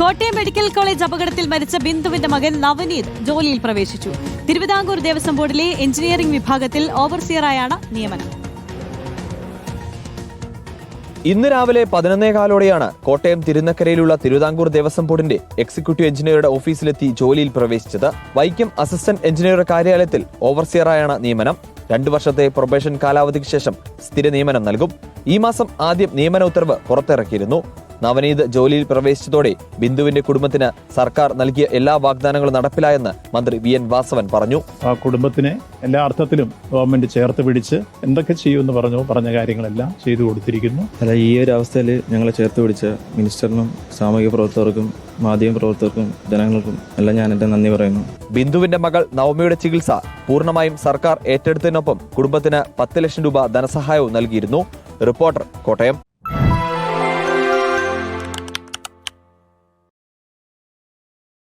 Kottayam medical college അപകടത്തിൽ മരിച്ച ബിന്ദുവിന്റെ മകൻ നവനീത് ജോലിയിൽ പ്രവേശിച്ചു. തിരുവിതാംകൂർ ദേവസ്വം ബോർഡിലെ എഞ്ചിനീയറിംഗ് വിഭാഗത്തിൽ ഓവർസിയറായാണ് നിയമനം. ഇന്ന് രാവിലെ പതിനൊന്നേകാലോടെയാണ് കോട്ടയം തിരുനക്കരയിലുള്ള തിരുവിതാംകൂർ ദേവസ്വം ബോർഡിന്റെ എക്സിക്യൂട്ടീവ് എഞ്ചിനീയറുടെ ഓഫീസിലെത്തി ജോലിയിൽ പ്രവേശിച്ചത് വൈക്കം അസിസ്റ്റന്റ് എഞ്ചിനീയറുടെ കാര്യാലയത്തിൽ ഓവർസിയറായാണ് നിയമനം. രണ്ടു വർഷത്തെ പ്രൊബേഷൻ കാലാവധിക്ക് ശേഷം സ്ഥിര നിയമനം നൽകും. ഈ മാസം ആദ്യം നിയമന ഉത്തരവ് പുറത്തിറക്കിയിരുന്നു. നവനീത് ജോലിയിൽ പ്രവേശിച്ചതോടെ ബിന്ദുവിന്റെ കുടുംബത്തിന് സർക്കാർ നൽകിയ എല്ലാ വാഗ്ദാനങ്ങളും നടപ്പിലായെന്ന് മന്ത്രി വി എൻ വാസവൻ പറഞ്ഞു. ആ കുടുംബത്തിനെ എല്ലാ അർത്ഥത്തിലും ഗവൺമെന്റ് ചേർത്ത് പിടിച്ച് എന്തൊക്കെ ചെയ്യുമെന്ന് പറഞ്ഞു പറഞ്ഞ കാര്യങ്ങളെല്ലാം ചെയ്തു കൊടുത്തിരിക്കുന്നു. അല്ല ഈ ഒരു അവസ്ഥയിൽ ഞങ്ങളെ ചേർത്ത് പിടിച്ച മിനിസ്റ്ററിനും സാമൂഹിക പ്രവർത്തകർക്കും മാധ്യമ പ്രവർത്തകർക്കും ജനങ്ങൾക്കും എല്ലാം ഞാൻ എന്റെ നന്ദി പറയുന്നു. ബിന്ദുവിന്റെ മകൾ നവമിയുടെ ചികിത്സ പൂർണമായും സർക്കാർ ഏറ്റെടുത്തതിനൊപ്പം കുടുംബത്തിന് പത്ത് ലക്ഷം രൂപ ധനസഹായവും നൽകിയിരുന്നു. റിപ്പോർട്ടർ കോട്ടയം.